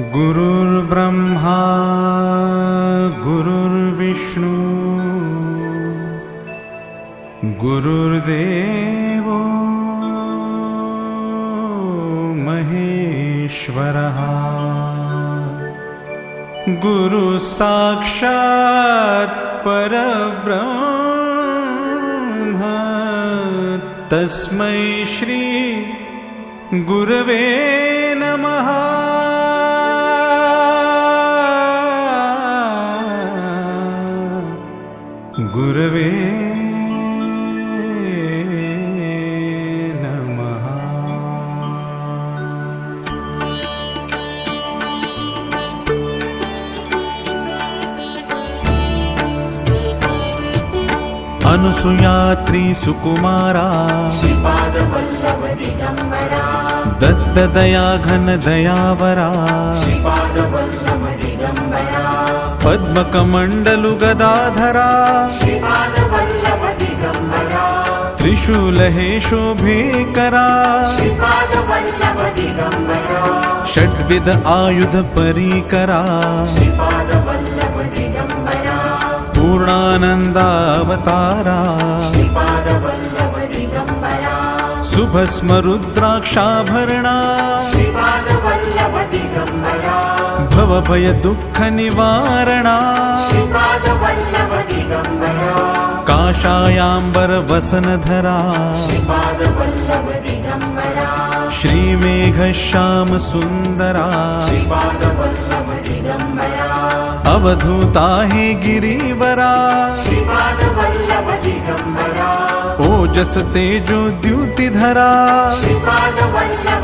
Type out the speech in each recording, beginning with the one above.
गुरुर्ब्रह्मा गुरुर्विष्णु गुरुर्देवो महेश्वरः। गुरुसाक्षात् परब्रह्म तस्मै श्री गुरवे नमः गुरवे नमः अनुसुयात्री सुकुमारा श्रीपादवल्लभदिगम्बरा दत्तदया घन दयावरा श्रीपादवल्लभदिगम्बरा पद्मकमण्डलु गदाधरा श्रीपादवल्लभदिगम्बरा। त्रिशूलहे शोभेकरा श्रीपादवल्लभदिगम्बरा। षड्विध आयुध परीकरा पूर्णानन्दावतारा। श्रीपादवल्लभदिगम्बरा। शुभस्म रुद्राक्षाभरणा श्रीपादवल्लभदिगम्बरा भवभय दुःख निवारणा। श्रीपादवल्लभदिगम्बरा काषायाम्बर वसनधरा। श्रीपादवल्लभदिगम्बरा श्रीमेघश्याम सुन्दरा। श्रीपादवल्लभदिगम्बरा अवधूता हे गिरिवरा। ओजस तेजो द्युतिधरा। श्रीपादवल्लभदिगम्बरा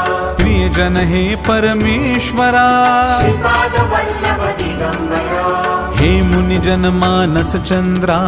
जन हे परमेश्वरा। हे मुनिजन मानस चंद्रा।